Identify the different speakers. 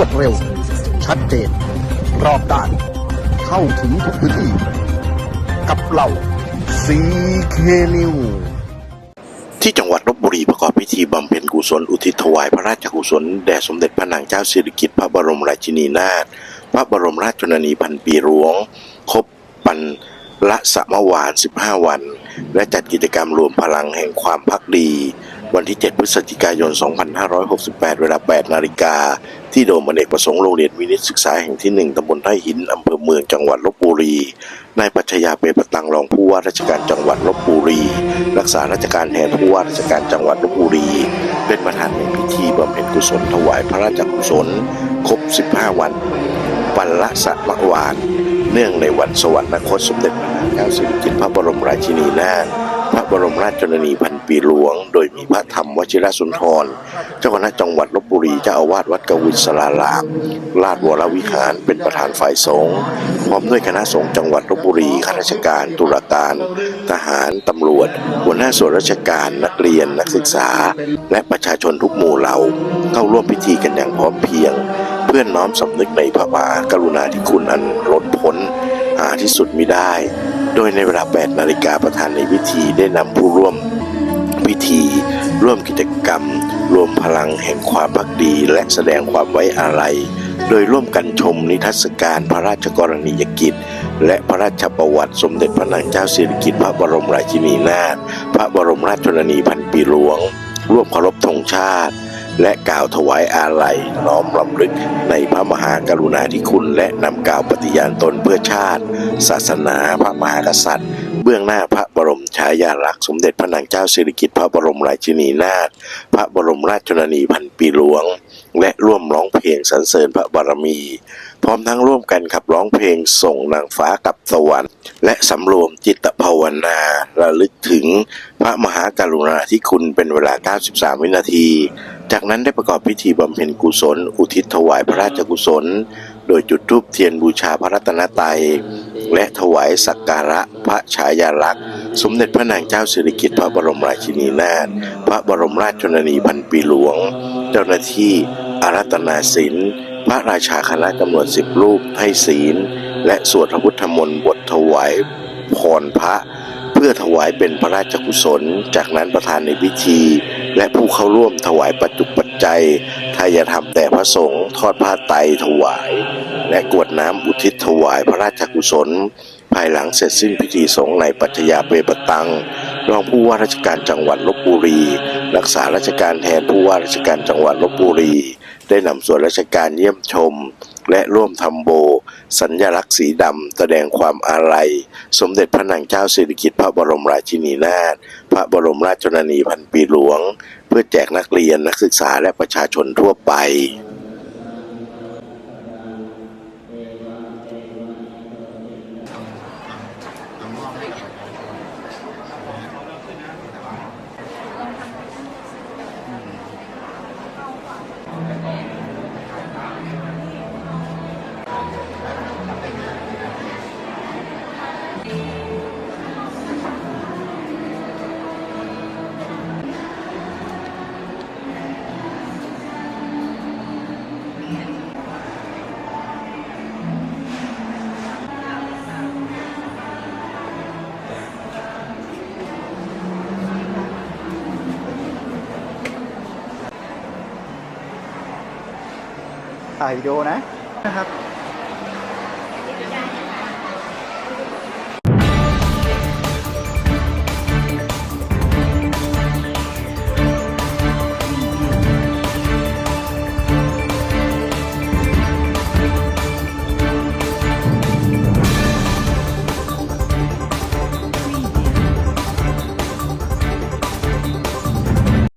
Speaker 1: วดเร็ว ชัดเจน รอบด้าน เข้าถึงทุกพื้นที่ กับเราซีเคนิว
Speaker 2: ที่จังหวัดลบบุรีประกอบพิธีบำเพ็ญกุศลอุทิศถวายพระราชกุศลแด่สมเด็จพระนางเจ้าสิริกิติ์พระบรมราชินีนาถพระบรมราชชนนีพันปีหลวง ครบปันละสมวาน 15 วัน และจัดกิจกรรมรวมพลังแห่งความพักดี วันที่ 7 พฤศจิกายน 2568 เวลา 8 นาฬิกา ที่โดมอเนกประสงค์โรงเรียนวินิตศึกษาแห่งที่ 1ตำบลไร่หิน อำเภอเมือง จังหวัดลบบุรี นายปัชญาเปประตังรองผู้ว่าราชการจังหวัดลบบุรี รักษาราชการแทนผู้ว่าราชการจังหวัดลบบุรี เป็นประธานในพิธีบำเพ็ญกุศลถวายพระราชกุศล ครบ 15 วันปันละสมวาน เนื่องในวันสวรรคตสมเด็จพระนางเจ้าสิริกิติ์พระบรมราชินีนาถ ระบรมราชชนนีพันปีหลวง โดยมีพระธรรมวชิรสุนทร เจ้าคณะจังหวัดลบบุรีเจ้าอาวาสวัดกวินสรารามราชวรวิหารเป็นประธานฝ่ายสงฆ์พร้อมด้วยคณะสงฆ์จังหวัดลบบุรีข้าราชการ ตุลาการ ทหารตำรวจ หัวหน้าส่วนราชการนักเรียนนักศึกษา และประชาชนทุกหมู่เหล่าเข้าร่วมพิธีกันอย่างพร้อมเพรียง เพื่อน้อมสำนึกในพระมหากรุณาธิคุณอันล้นพ้นหาที่สุดมิได้ โดยในเวลา 8 นาฬิกาประธานในพิธีได้นำผู้ร่วมพิธี ร่วมกิจกรรม รวมพลังแห่งความพักดี และแสดงความไว้อาลัย โดยร่วมกันชมนิทรรศการพระราชกรณียกิจ และพระราชประวัติสมเด็จพระนางเจ้าสิริกิติ์พระบรมราชินีนาถพระบรมราชชนนีพันปีหลวง ร่วมเคารพธงชาติ และกล่าวถวายอาลัยน้อมรำลึกในพระมหากรุณาธิคุณ และนำกล่าวปฏิญาณตนเพื่อชาติ ศาสนาพระมหากษัตริย์ เบื้องหน้าพระบรมฉายาลักษณ์สมเด็จพระนางเจ้าสิริกิติ์พระบรมราชินีนาถพระบรมราชชนนีพันปีหลวง และร่วมร้องเพลงสรรเสริญพระบารมี พร้อมทั้งร่วมกันขับร้องเพลงส่งนางฟ้ากับสวรรค์ และสำรวมจิตภาวนาระลึกถึงพระมหากรุณาธิคุณเป็นเวลา 93 วินาที จากนั้นได้ประกอบพิธีบำเพ็ญกุศล อุทิศถวายพระราชกุศล โดยจุดธูปเทียนบูชาพระรัตนตรัยและถวายสักการะ พระฉายาลักษณ์ สมเด็จพระนางเจ้าสิริกิติ์พระบรมราชินีนาถพระบรมราชชนนีพันปีหลวง เจ้าหน้าที่อารัตนาศิลป์พระราชาคณะจำนวนสิบรูปให้ศีล และสวดพระพุทธมนต์บทถวายพรพระ เพื่อถวายเป็นพระราชกุศล จากนั้นประธานในพิธี และผู้เข้าร่วมถวายปัจจุปัจจัยทายธรรมแต่พระสงฆ์ทอดผ้าไตรถวาย และกวดน้ำอุทิศถวายพระราชกุศลายหลังเสร็จสิ้นพิธีสงฆ์ในปัจจยาเปรปตัง รองผู้ว่าราชการจังหวัดลบบุรี รักษาราชการแทนผู้ว่าราชการจังหวัดลบบุรี ได้นำส่วนราชการเยี่ยมชม และร่วมทำโบ สัญลักษณ์สีดำแสดงความอาลัย สมเด็จพระนางเจ้าสิริกิติ์พระบรมราชินีนาถพระบรมราชชนนีพันปีหลวง เพื่อแจกนักเรียนนักศึกษาและประชาชนทั่วไป
Speaker 3: ถ่ายวิดีโอนะนะครับ